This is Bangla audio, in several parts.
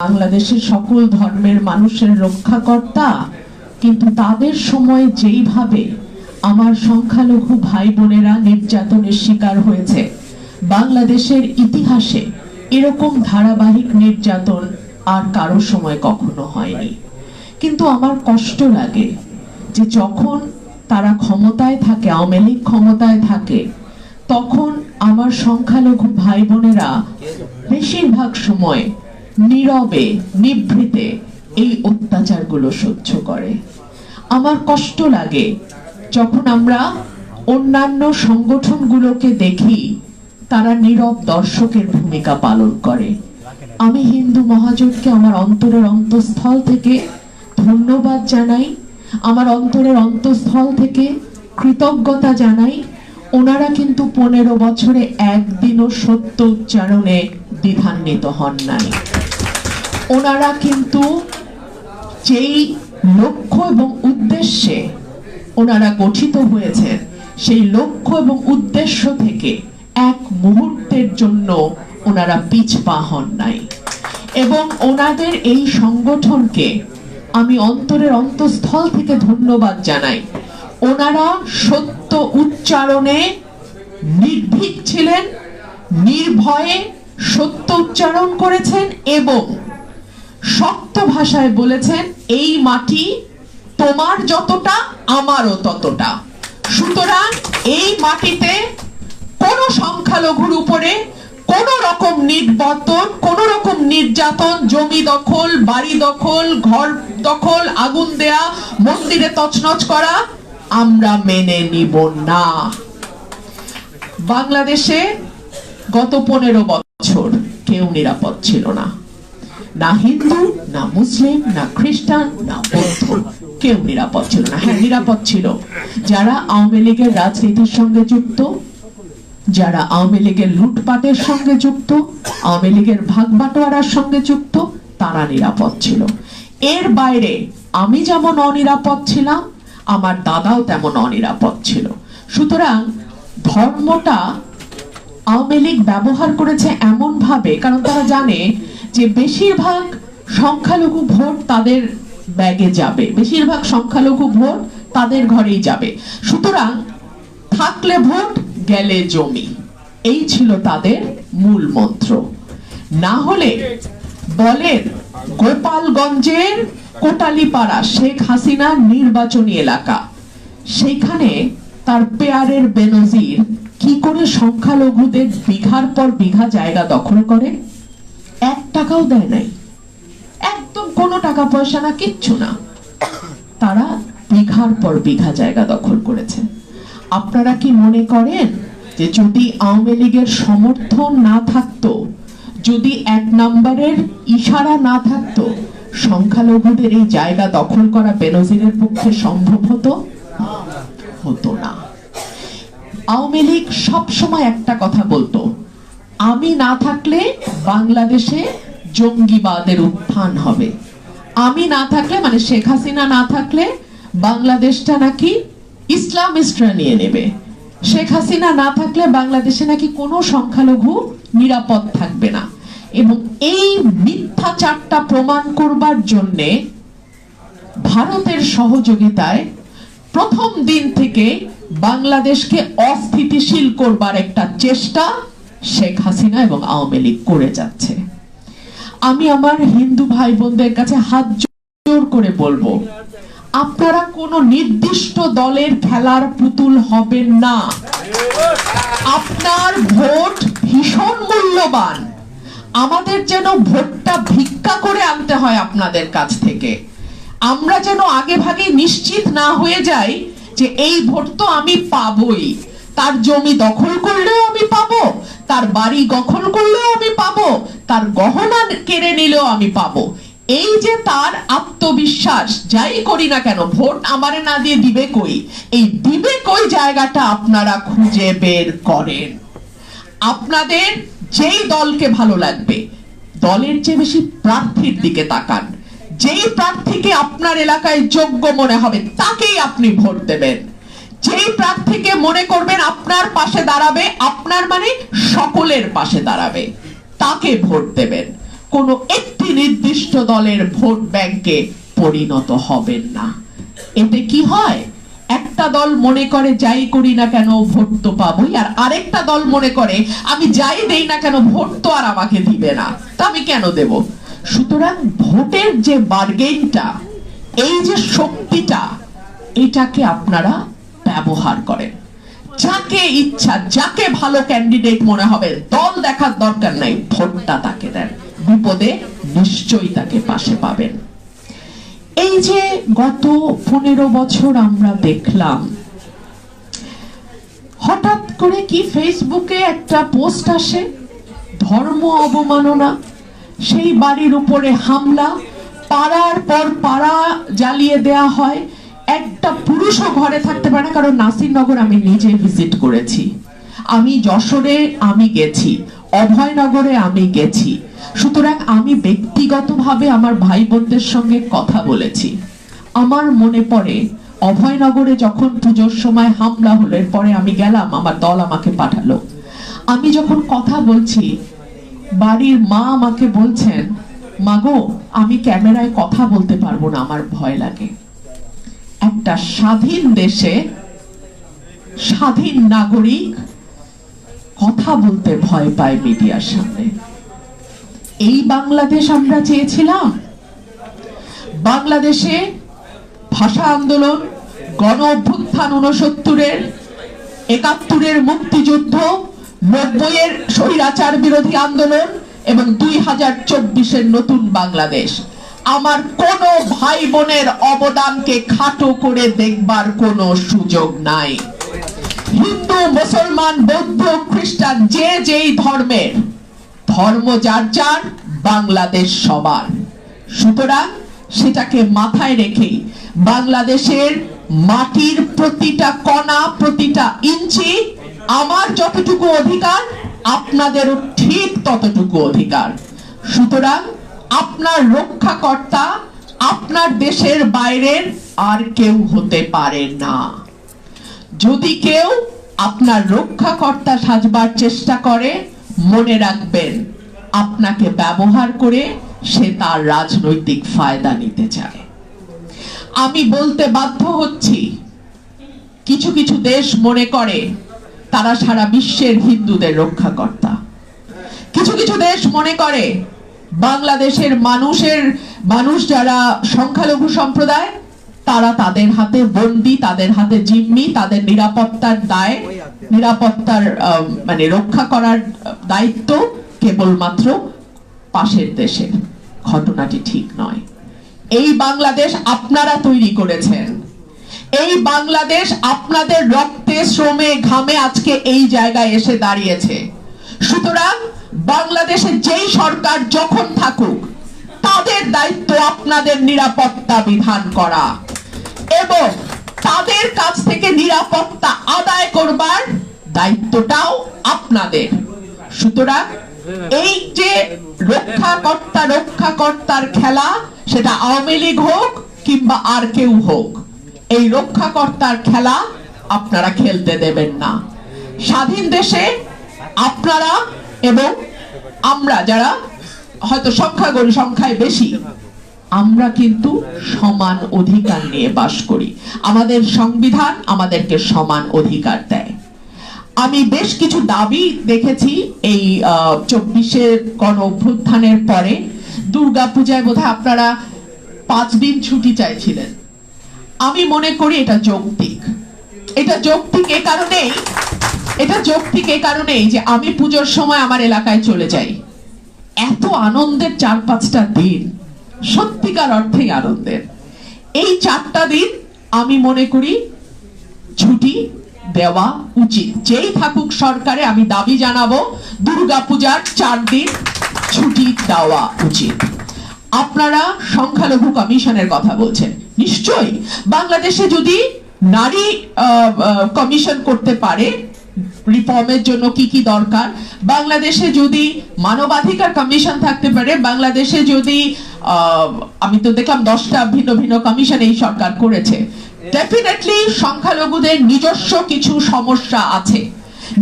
বাংলাদেশের সকল ধর্মের মানুষের রক্ষাকর্তা, কিন্তু তাদের সময় যেইভাবে আমার সংখ্যালঘু ভাই বোনেরা নির্যাতনের শিকার হয়েছে, বাংলাদেশের ইতিহাসে এরকম ধারাবাহিক নির্যাতন আর কারও সময় কখনো হয়নি। কিন্তু আমার কষ্ট লাগে যে যখন তারা ক্ষমতায় থাকে, আওয়ামী লীগ ক্ষমতায় থাকে, তখন আমার সংখ্যালঘু ভাই বোনেরা বেশিরভাগ সময় নীরবে, নিভৃতে এই অত্যাচারগুলো সহ্য করে। আমার কষ্ট লাগে যখন আমরা অন্যান্য সংগঠনগুলোকে দেখি, তারা নীরব দর্শকের ভূমিকা পালন করে। আমি হিন্দু মহাজোটকে আমার অন্তরের অন্তঃস্থল থেকে ধন্যবাদ জানাই, আমার অন্তরের অন্তঃস্থল থেকে কৃতজ্ঞতা জানাই। ওনারা কিন্তু পনেরো বছরে একদিনও সত্য উচ্চারণে দ্বিধান্বিত হন নাই। ওনারা কিন্তু যেই লক্ষ্য এবং উদ্দেশ্যে ওনারা গঠিত হয়েছেন সেই লক্ষ্য এবং উদ্দেশ্য থেকে এক মুহূর্তের জন্য ওনারা পিছপা হন নাই। এবং ওনাদের এই সংগঠনকে আমি অন্তরের অন্তঃস্থল থেকে ধন্যবাদ জানাই। ওনারা সত্য উচ্চারণে নির্ভীক ছিলেন, নির্ভয়ে সত্য উচ্চারণ করেছেন এবং শক্ত ভাষায় বলেছেন, এই মাটি তোমার যতটা, আমারও ততটা। সুতরাং এই মাটিতে কোন সংখ্যালঘুর উপরে কোন রকম নির্যাতন কোন রকম নির্যাতন, জমি দখল, বাড়ি দখল, ঘর দখল, আগুন দেয়া, মন্দিরে তছনছ করা আমরা মেনে নিব না। বাংলাদেশে গত পনেরো বছর কেউ নিরাপদ ছিল না। না হিন্দু, না মুসলিম, না খ্রিস্টান, না বৌদ্ধ। কেউ নিরাপদ ছিল না। হ্যাঁ নিরাপদ ছিল। যারা আওয়ামী লীগের রাজনীতির সঙ্গে যুক্ত, যারা আওয়ামী লীগের লুটপাটের সঙ্গে যুক্ত, আওয়ামী লীগের ভাগ বাটোয়ারার সঙ্গে যুক্ত, তারা নিরাপদ ছিল। এর বাইরে আমি যেমন অনিরাপদ ছিলাম, আমার দাদাও তেমন অনিরাপদ ছিল। সুতরাং ধর্মটা আওয়ামী লীগ ব্যবহার করেছে এমন ভাবে কারণ তারা জানে যে বেশিরভাগ সংখ্যালঘু ভোট তাদের ব্যাগে যাবে, বেশিরভাগ সংখ্যালঘু ভোট তাদের ঘরেই যাবে। সুতরাং থাকলে ভোট, গেলে জমি। এই ছিল তাদের মূল মন্ত্র। না হলে বলেন গোপালগঞ্জের কোটালিপাড়া শেখ হাসিনার নির্বাচনী এলাকা, সেখানে তার পেয়ারের বেনজির কি করে সংখ্যালঘুদের বিঘার পর বিঘা জায়গা দখল করে? এক টাকাও দেয় নাই। একদম কোনো টাকা পয়সা না, কিচ্ছু না। তারা বিঘার পর বিঘা জায়গা দখল করেছে। আপনারা কি মনে করেন যে যদি আওয়ামী লীগের সমর্থন না থাকতো, যদি এক নম্বরের ইশারা না থাকতো, সংখ্যালঘুদের এই জায়গা দখল করা বেনজিরের পক্ষে সম্ভব হতো? হতো না। আওয়ামী লীগ সবসময় একটা কথা বলতো আমি না থাকলে বাংলাদেশে জঙ্গিবাদের উত্থান হবে। আমি না থাকলে মানে শেখ হাসিনা না থাকলে বাংলাদেশটা নাকি ইসলামিস্টরা নিয়ে নেবে। শেখ হাসিনা না থাকলে বাংলাদেশে নাকি কোনো সংখ্যালঘু নিরাপদ থাকবে না। এবং এই মিথ্যাচারটা প্রমাণ করবার জন্যে ভারতের সহযোগিতায় প্রথম দিন থেকে বাংলাদেশকে অস্থিতিশীল করবার একটা চেষ্টা শেখ হাসিনা এবং আওয়ামী লীগ করে যাচ্ছে। আমি আমার হিন্দু ভাই বোনদের কাছে হাত জোর করে বলব, আপনারা কোনো নির্দিষ্ট দলের খেলার পুতুল হবেন না। আপনার ভোট ভীষণ মূল্যবান। আমাদের যেন ভোটটা ভিক্ষা করে আনতে হয় আপনাদের কাছ থেকে। আমরা যেন আগে ভাগে নিশ্চিত না হয়ে যাই যে এই ভোট তো আমি পাবই। তার জমি দখল করলেও আমি পাবো তার বাড়ি দখল করলেও আমি পাবো, তার গহনা কেড়ে নিলেও আমি পাবো। এই যে তার আত্মবিশ্বাস, যাই করি না কেন, ভোট আমারে না দিয়ে দিবে কই? এই দিবে কই জায়গাটা আপনারা খুঁজে বের করেন। আপনাদের যেই দলকে ভালো লাগবে, দলের চেয়ে বেশি প্রার্থীর দিকে তাকান। যেই প্রার্থীকে আপনার এলাকায় যোগ্য মনে হবে, তাকেই আপনি ভোট দেবেন। যেই প্রার্থীকে মনে করবেন আপনার পাশে দাঁড়াবে, আপনার মানে সকলের পাশে দাঁড়াবে, তাকে ভোট দেবেন। কোনো একটি নির্দিষ্ট দলের ভোট ব্যাংকে পরিণত হবেন না। এতে কি হয়? একটা দল মনে করে, যাই করি না কেন, ভোট তো পাবই। আর আরেকটা দল মনে করে, আমি যাই দেই না কেন, ভোট তো আর আমাকে দিবে না। তা আমি কেন দেব? সুতরাং ভোটের যে বার্গেনটা এই যে শক্তিটা, এটাকে আপনারা ব্যবহার করেন যাকে ইচ্ছা, যাকে ভালো ক্যান্ডিডেট মনে হবে, দল দেখার দরকার নাই, ভোটটা তাকে দেন। বিপদে নিশ্চয়ই তাকে পাশে পাবেন। এই যে গত পনেরো বছর আমরা দেখলাম, হঠাৎ করে কি ফেসবুকে একটা পোস্ট আসে, ধর্ম অবমাননা, সেই বাড়ির উপরে হামলা, পাড়ার পর পাড়া জ্বালিয়ে দেয়া হয় একটা পুরুষও ঘরে থাকতে পারে কারণ নাসিরনগর আমি নিজে ভিজিট করেছি। আমি যশোরে আমি গেছি, অভয়নগরে আমি গেছি। সুতরাং আমি ব্যক্তিগতভাবে আমার ভাই বোনদের সঙ্গে কথা বলেছি। আমার মনে পড়ে, অভয়নগরে যখন পুজোর সময় হামলা হলো পরে আমি গেলাম, আমার দল আমাকে পাঠালো। আমি যখন কথা বলছি, বাড়ির মা আমাকে বলছেন, মাগো, আমি ক্যামেরায় কথা বলতে পারব না, আমার ভয় লাগে। একটা স্বাধীন দেশে স্বাধীন নাগরিক কথা বলতে ভয় পায় মিডিয়ার সামনে। এই বাংলাদেশ আমরা চেয়েছিলাম। বাংলাদেশে ভাষা আন্দোলন, গণ অভ্যুত্থান উনসত্তরের একাত্তরের মুক্তিযুদ্ধ, নব্বইয়ের স্বৈরাচার বিরোধী আন্দোলন এবং দুই হাজার চব্বিশের নতুন বাংলাদেশ। আমার কোন ভাই বোনের অবদানকে খাটো করে দেখবার কোনো সুযোগ নাই। হিন্দু, মুসলমান, বৌদ্ধ, খ্রিস্টান, যে যেই ধর্মের, ধর্ম যার যার, বাংলাদেশ সবার। সুতরাং সেটাকে মাথায় রেখে বাংলাদেশের মাটির প্রতিটা কণা, প্রতিটা ইঞ্চি আমার যতটুকু অধিকার, আপনাদেরও ঠিক ততটুকু অধিকার। সুতরাং আপনার রক্ষাকর্তা আপনার দেশের বাইরের আর কেউ হতে পারে না। যদি কেউ আপনার রক্ষাকর্তা সাজবার চেষ্টা করে, মনে রাখবেন, আপনাকে ব্যবহার করে সে তার রাজনৈতিক ফায়দা নিতে চায়। আমি বলতে বাধ্য হচ্ছি, কিছু কিছু দেশ মনে করে তারা সারা বিশ্বের হিন্দুদের রক্ষাকর্তা। কিছু কিছু দেশ মনে করে বাংলাদেশের মানুষের, মানুষ যারা সংখ্যালঘু সম্প্রদায়, তারা তাদের হাতে বন্দি, তাদের হাতে জিম্মি, তাদের নিরাপত্তার দায়, নিরাপত্তার মানে রক্ষা করার দায়িত্ব কেবলমাত্র পাশের দেশের ঘটনাটি ঠিক নয়। এই বাংলাদেশ আপনারা তৈরি করেছেন। এই বাংলাদেশ আপনাদের রক্তে, শ্রমে, ঘামে আজকে এই জায়গায় এসে দাঁড়িয়েছে। সুতরাং বাংলাদেশে যেই সরকার যখন থাকুক, তাদের দায়িত্ব আপনাদের নিরাপত্তা বিধান করা। এবং তাদের কাছ থেকে নিরাপত্তা আদায় করবার দায়িত্বটাও আপনাদের। সুতরাং এই যে রক্ষাকর্তা, রক্ষাকর্তার খেলা, সেটা আওয়ামী লীগ হোক কিংবা আর কেউ হোক, এই রক্ষাকর্তার খেলা আপনারা খেলতে দেবেন না। স্বাধীন দেশে আপনারা এবং আমরা যারা, হয়তো সংখ্যাগরিষ্ঠ সংখ্যায় বেশি, আমরা কিন্তু সমান অধিকার নিয়ে বাস করি। আমাদের সংবিধান আমাদেরকে সমান অধিকার দেয়। আমি বেশ কিছু দাবি দেখেছি এই চব্বিশের গণ অভ্যুত্থানের পরে। দুর্গা পূজায় বোধহয় আপনারা পাঁচ দিন ছুটি চাইছিলেন। আমি মনে করি এটা যৌক্তিক। এটা যৌক্তিক এ কারণেই এটা যৌক্তিক এ কারণেই যে আমি পুজোর সময় আমার এলাকায় চলে যাই। এত আনন্দের চার পাঁচটা দিন, সত্যিকার অর্থেই আনন্দের। এই চারটা দিন আমি মনে করি ছুটি দেওয়া উচিত। যেই থাকুক সরকারে আমি দাবি জানাব, দুর্গাপূজার চার দিন ছুটি দেওয়া উচিত। আপনারা সংখ্যালঘু কমিশনের কথা বলছেন। নিশ্চয়ই। বাংলাদেশে যদি নারী কমিশন করতে পারে রিফর্মের জন্য কি কি দরকার? বাংলাদেশে যদি মানবাধিকার কমিশন থাকতে পারে, বাংলাদেশে যদি আমি তো দেখলাম দশটা ভিন্ন ভিন্ন কমিশন এই সরকার করেছে। ডেফিনেটলি সংখ্যালঘুদের নিজস্ব কিছু সমস্যা আছে।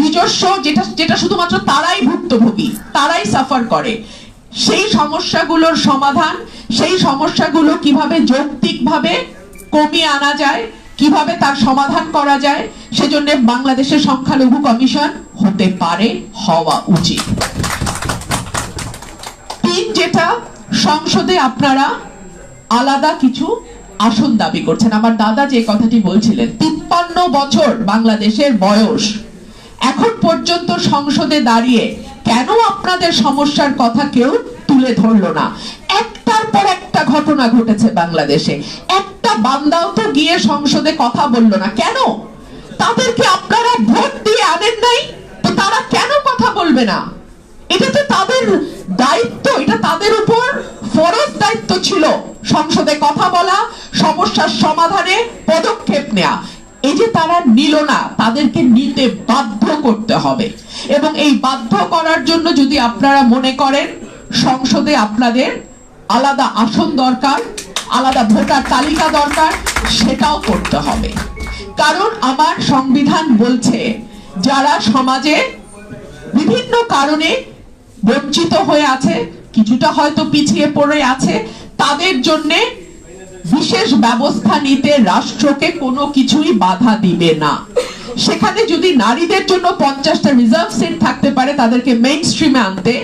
নিজস্ব যেটা যেটা শুধুমাত্র তারাই ভুক্তভোগী, তারাই সাফার করে। সেই সমস্যাগুলোর সমাধান, সেই সমস্যাগুলো কীভাবে যৌক্তিকভাবে কমিয়ে আনা যায় কীভাবে তার সমাধান করা যায়, সেজন্য বাংলাদেশের সংখ্যালঘু কমিশন হতে পারে হওয়া উচিত। তিন, যেটা সংসদে আপনারা আলাদা কিছু আসন দাবি করছেন। আমার দাদা যে কথাটি বলছিলেন, তিপ্পান্ন বছর বাংলাদেশের বয়স। এখন পর্যন্ত সংসদে দাঁড়িয়ে কেন আপনাদের সমস্যার কথা কেউ তুলে ধরলো না? একটার পর একটা ঘটনা ঘটেছে বাংলাদেশে। একটা বান্দাও তো গিয়ে সংসদে কথা বলল না। কেন? তাদেরকে আপনারা ভোট দিয়ে আনেন নাই? তো তারা কেন কথা বলবে না? এটা তো তাদের দায়িত্ব, এটা তাদের উপর ফরজ দায়িত্ব ছিল সংসদে কথা বলা, সমস্যার সমাধানে পদক্ষেপ নেয়া। এই যে তারা নিল না, তাদেরকে নিতে বাধ্য করতে হবে। এবং এই বাধ্য করার জন্য যদি আপনারা মনে করেন, সংসদে আপনাদের আলাদা আসন দরকার আলাদা ভোটার তালিকা দরকার, সেটাও করতে হবে। কারণ আমার সংবিধান বলছে, যারা সমাজে বিভিন্ন কারণে বঞ্চিত হয়ে আছে, কিছুটা হয়তো পিছিয়ে পড়ে আছে, তাদের জন্য বিশেষ ব্যবস্থা নিতে রাষ্ট্রকে কোনো কিছুই বাধা দিবে না। সেখানে যদি নারীদের জন্য পঞ্চাশটা রিজার্ভ সিট থাকতে পারে, তাদেরকে মেইন স্ট্রিমে আনতে